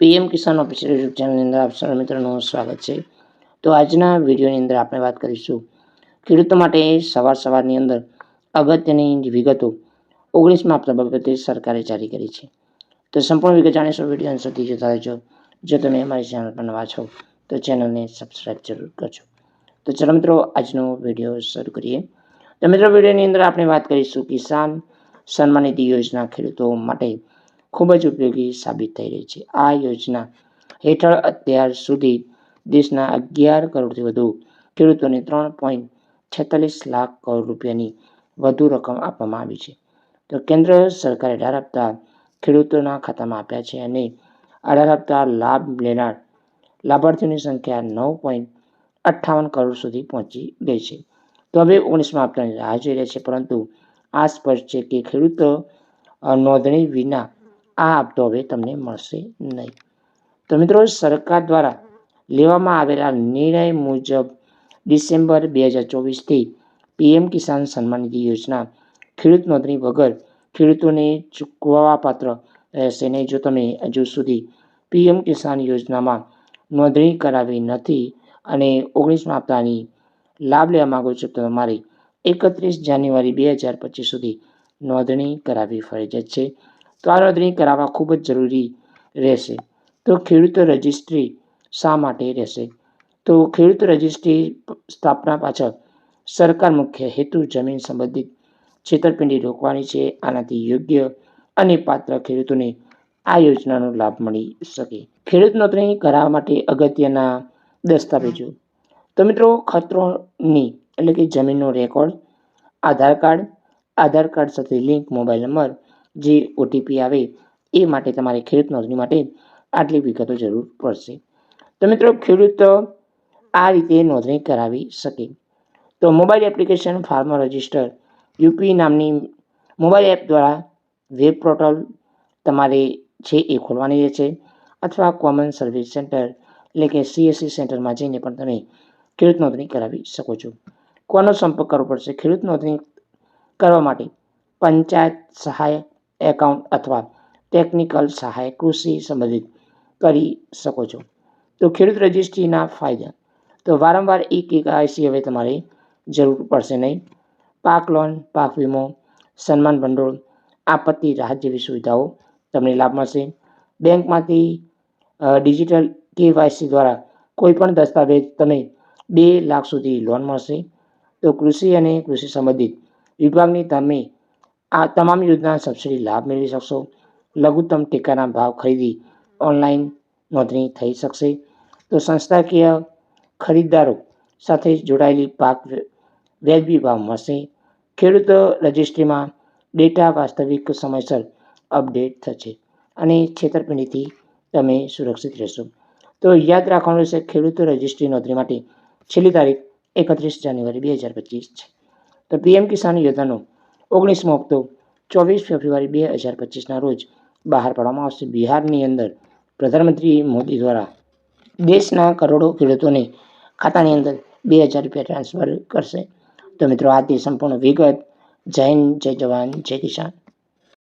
PM કિસાન official YouTube ચેનલની અંદર આપ સર્વ મિત્રોનું સ્વાગત છે. તો આજના વિડીયોની અંદર આપણે વાત કરીશું ખેડૂતો માટે સવાર સવારની અંદર અગત્યની વિગતો ઓગણીસમાં આપતા બાબતે સરકારે જારી કરી છે. તો સંપૂર્ણ વિગત જાણીશું વીડિયો અંત સુધી જોતા રહેજો. જો તમે અમારી ચેનલ પર નવા છો, તો ચેનલને સબસ્ક્રાઈબ જરૂર કરજો. તો ચલો મિત્રો, આજનો વીડિયો શરૂ કરીએ. તો મિત્રો, વિડીયોની અંદર આપણે વાત કરીશું કિસાન સન્માન નિધિ યોજના ખેડૂતો માટે ખૂબ જ ઉપયોગી સાબિત થઈ રહી છે. આ યોજના હેઠળ અત્યાર સુધી દેશના અગિયાર કરોડથી વધુ ખેડૂતોને ત્રણ પોઈન્ટ છેતાલીસ લાખ કરોડ રૂપિયાની વધુ રકમ આપવામાં આવી છે. તો કેન્દ્ર સરકારે અઢાર હપ્તા ખેડૂતોના ખાતામાં આપ્યા છે અને અઢાર હપ્તા લાભ લેનાર લાભાર્થીઓની સંખ્યા નવ પોઈન્ટ અઠ્ઠાવન કરોડ સુધી પહોંચી ગઈ છે. તો હવે ઓગણીસમાં હપ્તાની રાહ જોઈ રહ્યા છે, પરંતુ આ સ્પષ્ટ છે કે ખેડૂતો નોંધણી વિના આ હપ્તો હવે તમને મળશે નહીં. તો મિત્રો, સરકાર દ્વારા લેવામાં આવેલા નિર્ણય મુજબ ડિસેમ્બર બે હજાર ચોવીસથી પીએમ કિસાન સન્માન નિધિ યોજના ખેડૂત નોંધણી વગર ખેડૂતોને ચૂકવવાપાત્ર રહેશે નહીં. જો તમે હજુ સુધી પીએમ કિસાન યોજનામાં નોંધણી કરાવી નથી અને ઓગણીસમાં હપ્તાની લાભ લેવા માગો છો, તો તમારે એકત્રીસ જાન્યુઆરી બે હજાર પચીસ સુધી નોંધણી કરાવવી ફરજિયાત છે. તો કરાવવા ખૂબ જ જરૂરી રહેશે. તો ખેડૂત રજિસ્ટ્રી શા માટે રહેશે? તો ખેડૂત રજિસ્ટ્રી સ્થાપના પાછળ સરકાર મુખ્ય હેતુ જમીન સંબંધિત છેતરપિંડી રોકવાની છે. આનાથી યોગ્ય અને પાત્ર ખેડૂતોને આ યોજનાનો લાભ મળી શકે. ખેડૂત નોંધણી કરાવવા માટે અગત્યના દસ્તાવેજો. તો મિત્રો, ખતરોની એટલે કે જમીનનો record, Aadhaar card Aadhaar card સાથે લિંક, મોબાઈલ નંબર જે ઓટીપી આવે, એ માટે તમારે ખેડૂત નોંધણી માટે આટલી વિગતો જરૂર પડશે. તો મિત્રો, ખેડૂત આ રીતે નોંધણી કરાવી શકે. તો mobile application farmer register UP નામની મોબાઈલ એપ દ્વારા વેબ પોર્ટલ તમારે છે એ ખોલવાની રહેશે, અથવા કોમન સર્વિસ સેન્ટર એટલે કે સીએસસી સેન્ટરમાં જઈને પણ તમે ખેડૂત નોંધણી કરાવી શકો છો. કોનો સંપર્ક કરવો પડશે? ખેડૂત નોંધણી કરવા માટે પંચાયત સહાયક એકાઉન્ટ અથવા ટેકનિકલ સહાય કૃષિ સંબંધિત કરી શકો છો. તો ખેડૂત રજિસ્ટ્રીના ફાયદા. તો વારંવાર ઈ કેવાયસી હવે તમારે જરૂર પડશે નહીં. પાક લોન, પાક વીમો, સન્માન ભંડોળ, આપત્તિ રાહત જેવી સુવિધાઓ તમને લાભ મળશે. બેંકમાંથી ડિજિટલ કેવાયસી દ્વારા કોઈપણ દસ્તાવેજ તમે બે લાખ સુધી લોન મળશે. તો કૃષિ અને કૃષિ સંબંધિત વિભાગની તમે આ તમામ યોજના સબસિડી લાભ મેળવી શકશો. લઘુત્તમ ટેકાના ભાવ ખરીદી ઓનલાઈન નોંધણી થઈ શકશે. તો સંસ્થાકીય ખરીદદારો સાથે જોડાયેલી પાક વ્યાજબી ભાવ મળશે. ખેડૂત રજિસ્ટ્રીમાં ડેટા વાસ્તવિક સમયસર અપડેટ થશે અને છેતરપિંડીથી તમે સુરક્ષિત રહેશો. તો યાદ રાખવાનું રહેશે ખેડૂત રજિસ્ટ્રી નોંધણી માટે છેલ્લી તારીખ એકત્રીસ જાન્યુઆરી બે હજાર પચીસ છે. તો પીએમ કિસાન યોજનાનો ઓગણીસમો હપ્તો, ચોવીસ ફેબ્રુઆરી બે હજાર પચીસના રોજ બહાર પાડવામાં આવશે. બિહારની અંદર પ્રધાનમંત્રી મોદી દ્વારા દેશના કરોડો ખેડૂતોને ખાતાની અંદર બે હજાર રૂપિયા ટ્રાન્સફર કરશે. તો મિત્રો, આ તે સંપૂર્ણ વિગત. જૈન જય જવાન, જય કિસાન.